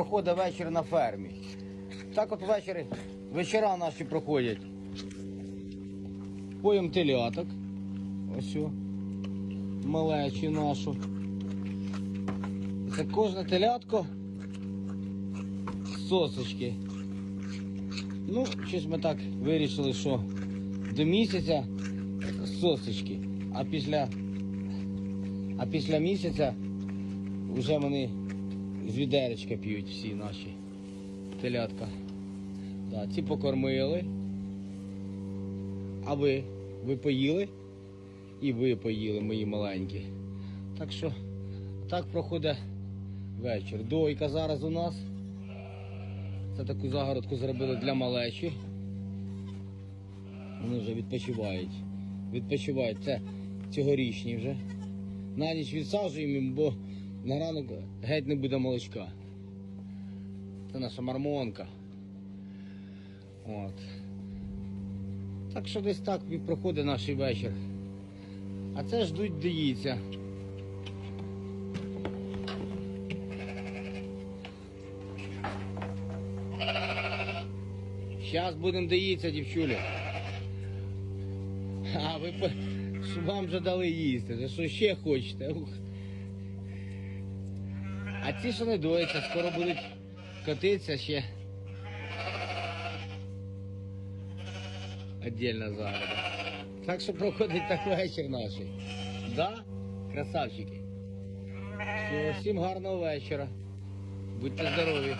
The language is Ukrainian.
проходить вечір на фермі. Так от ввечері, вечора наші проходять. Поїм теляток. Ось о, малечі нашу. Це кожне телятко сосочки. Ну, щось ми так вирішили, що до місяця сосочки, а після, а після місяця вже вони з відеречка п'ють всі наші телятка. Да, ці покормили. А ви? Ви поїли? І ви поїли, мої маленькі. Так що так проходить вечір. Дойка зараз у нас. Це таку загородку зробили для малечі. Вони вже відпочивають. Відпочивають. Це цьогорічні вже. На ніч відсаджуємо, бо на ранок геть не буде молочка. Це наша мармонка. От. Так що десь так проходить наш вечір. А це ждуть доїться. Зараз будемо доїтися, дівчулі. А ви вам вже дали їсти. Вже що ще хочете? А ці, що не доються, скоро будуть котитися ще. Отдельно зараз. Так що проходить так вечір наш. Да? Красавчики. Всім гарного вечора. Будьте здорові.